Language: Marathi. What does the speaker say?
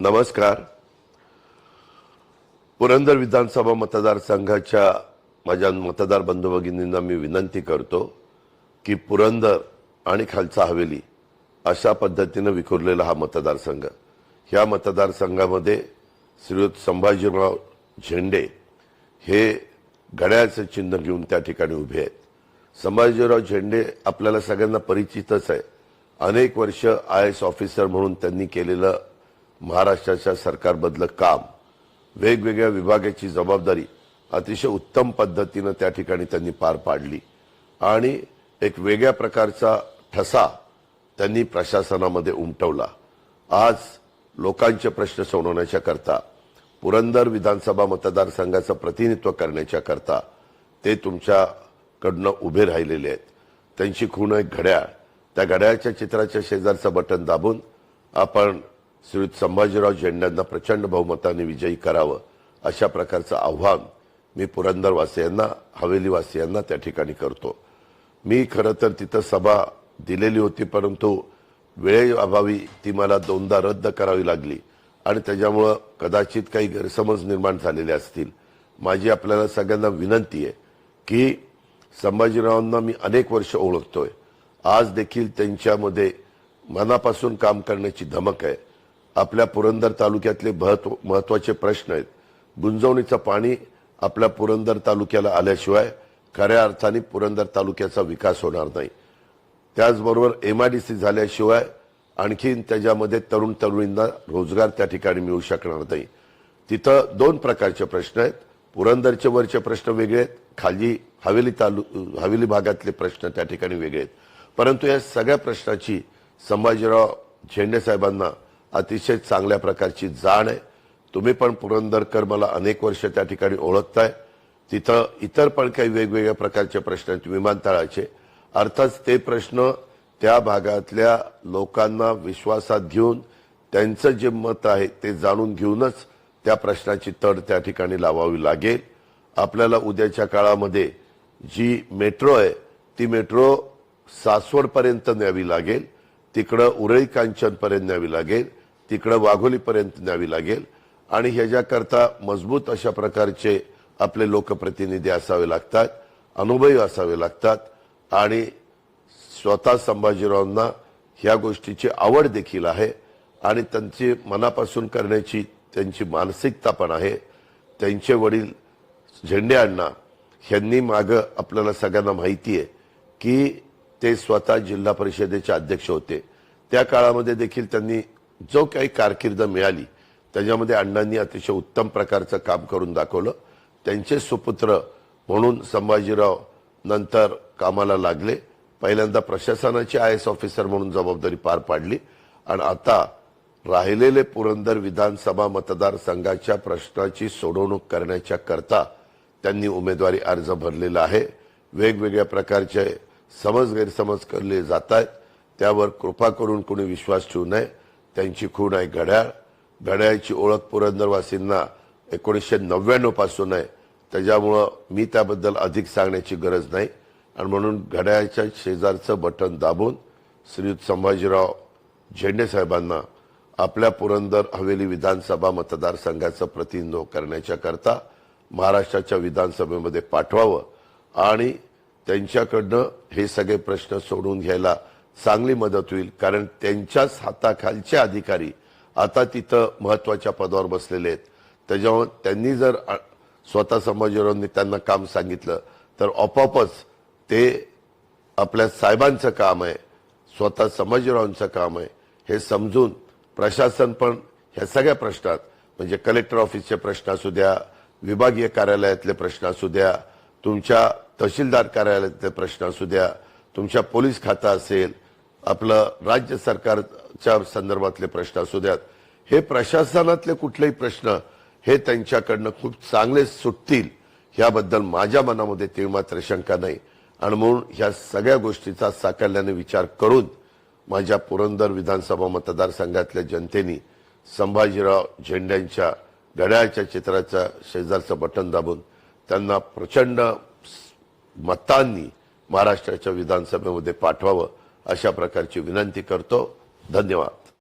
नमस्कार. पुरंदर विधानसभा मतदारसंघाच्या माझ्या मतदार बंधू भगिनींना मी विनंती करतो की पुरंदर आणि खालचा हवेली अशा पद्धतीनं विखुरलेला हा मतदारसंघ. ह्या मतदारसंघामध्ये श्रीयुत संभाजीराव झेंडे हे घड्याळचं चिन्ह घेऊन त्या ठिकाणी उभे आहेत. संभाजीराव झेंडे आपल्याला सगळ्यांना परिचितच आहे. अनेक वर्ष आय एस ऑफिसर म्हणून त्यांनी केलेलं महाराष्ट्राच्या सरकारमधलं काम वेगवेगळ्या विभागाची जबाबदारी अतिशय उत्तम पद्धतीनं त्या ठिकाणी त्यांनी पार पाडली. आणि एक वेगळ्या प्रकारचा ठसा त्यांनी प्रशासनामध्ये उमटवला. आज लोकांचे प्रश्न सोडवण्याच्या करता पुरंदर विधानसभा मतदारसंघाचं प्रतिनिधित्व करण्याच्या करता ते तुमच्याकडनं उभे राहिलेले आहेत. त्यांची खूण एक घड्याळ. त्या घड्याळच्या चित्राच्या शेजारचं बटन दाबून आपण श्रीयुत संभाजीराव झेंड्यांना प्रचंड बहुमताने विजयी करावं अशा प्रकारचं आव्हान मी पुरंदरवासियांना हवेलीवासियांना त्या ठिकाणी करतो. मी खरं तर तिथं सभा दिलेली होती परंतु वेळेअभावी ती मला दोनदा रद्द करावी लागली आणि त्याच्यामुळं कदाचित काही गैरसमज निर्माण झालेले असतील. माझी आपल्याला सगळ्यांना विनंती आहे की संभाजीरावांना मी अनेक वर्ष ओळखतोय. आज देखील त्यांच्यामध्ये मनापासून काम करण्याची धमक आहे. आपल्या पुरंदर तालुक्यातले महत्व- महत्त्वाचे प्रश्न आहेत. गुंजवणीचं पाणी आपल्या पुरंदर तालुक्याला आल्याशिवाय खऱ्या अर्थाने पुरंदर तालुक्याचा विकास होणार नाही. त्याचबरोबर एमआयडीसी झाल्याशिवाय आणखीन त्याच्यामध्ये तरुण तरुणींना रोजगार त्या ठिकाणी मिळू शकणार नाही. तिथं दोन प्रकारचे प्रश्न आहेत. पुरंदरचे वरचे प्रश्न वेगळे आहेत. खाली हवेली तालु हवेली भागातले प्रश्न त्या ठिकाणी वेगळे आहेत. परंतु या सगळ्या प्रश्नाची संभाजीराव झेंडे साहेबांना अतिशय चांगल्या प्रकारची जाण आहे. तुम्ही पण पुरंदरकर मला अनेक वर्ष त्या ठिकाणी ओळखताय. तिथं इतर पण काही वेगवेगळ्या प्रकारचे प्रश्न आहेत विमानतळाचे. अर्थात ते प्रश्न त्या भागातल्या लोकांना विश्वासात घेऊन त्यांचं जे मत आहे ते जाणून घेऊनच त्या प्रश्नाची तड त्या ठिकाणी लावावी लागेल. आपल्याला उद्याच्या काळामध्ये जी मेट्रो आहे ती मेट्रो सासवडपर्यंत न्यावी लागेल. तिकडं उरळी कांचनपर्यंत न्यावी लागेल. तिकडं वाघोलीपर्यंत न्यावी लागेल. आणि ह्याच्याकरता मजबूत अशा प्रकारचे आपले लोकप्रतिनिधी असावे लागतात अनुभवी असावे लागतात. आणि स्वतः संभाजीरावांना ह्या गोष्टीची आवड देखील आहे. आणि त्यांची मनापासून करण्याची त्यांची मानसिकता पण आहे. त्यांचे वडील झेंडे अण्णा ह्यांनी मागं आपल्याला सगळ्यांना माहिती आहे की ते स्वतः जिल्हा परिषदेचे अध्यक्ष होते. त्या काळामध्ये देखील त्यांनी जो काही कारकीर्द मिळाली त्याच्यामध्ये अण्णांनी अतिशय उत्तम प्रकारचं काम करून दाखवलं. त्यांचे सुपुत्र म्हणून संभाजीराव नंतर कामाला लागले. पहिल्यांदा प्रशासनाची आय एस ऑफिसर म्हणून जबाबदारी पार पाडली. आणि आता राहिलेले पुरंदर विधानसभा मतदारसंघाच्या प्रश्नाची सोडवणूक करण्याच्या करता त्यांनी उमेदवारी अर्ज भरलेला आहे. वेगवेगळ्या प्रकारचे समज गैरसमज करले जात आहेत. त्यावर कृपा करून कोणी विश्वास ठेवू नये. त्यांची खूण आहे घड्याळ. घड्याळची ओळख पुरंदरवासींना एकोणीसशे नव्याण्णवपासून आहे. त्याच्यामुळं मी त्याबद्दल अधिक सांगण्याची गरज नाही. आणि म्हणून घड्याळच्या शेजारचं बटन दाबून श्रीयुत संभाजीराव झेंडे साहेबांना आपल्या पुरंदर हवेली विधानसभा मतदारसंघाचं प्रतिनिधित्व करण्याच्याकरता महाराष्ट्राच्या विधानसभेमध्ये पाठवावं आणि त्यांच्याकडनं हे सगळे प्रश्न सोडून घ्यायला चांगली मदत होईल. कारण त्यांच्याच हाताखालचे अधिकारी आता तिथं महत्त्वाच्या पदावर बसलेले आहेत. त्याच्यामुळे त्यांनी जर स्वतः संभाजीरावांनी त्यांना काम सांगितलं तर आपोआपच ते आपल्या साहेबांचं काम आहे स्वतः संभाजीरावांचं काम आहे हे समजून प्रशासन पण ह्या सगळ्या प्रश्नात म्हणजे कलेक्टर ऑफिसचे प्रश्न असू द्या विभागीय कार्यालयातले प्रश्न असू द्या तुमच्या तहसीलदार कार्यालयातले प्रश्न असू द्या तुमच्या पोलीस खातं असेल आपलं राज्य सरकारच्या संदर्भातले प्रश्न असू द्यात. हे प्रशासनातले कुठलेही प्रश्न हे त्यांच्याकडनं खूप चांगले सुटतील ह्याबद्दल माझ्या मनामध्ये ते मात्र शंका नाही. आणि म्हणून ह्या सगळ्या गोष्टीचा साकल्याने विचार करून माझ्या पुरंदर विधानसभा मतदारसंघातल्या जनतेनी संभाजीराव झेंड्यांच्या घड्याळच्या चित्राच्या शेजारचं बटन दाबून त्यांना प्रचंड मतांनी महाराष्ट्राच्या विधानसभेमध्ये पाठवावं. अशा प्रकारची विनंती करतो. धन्यवाद.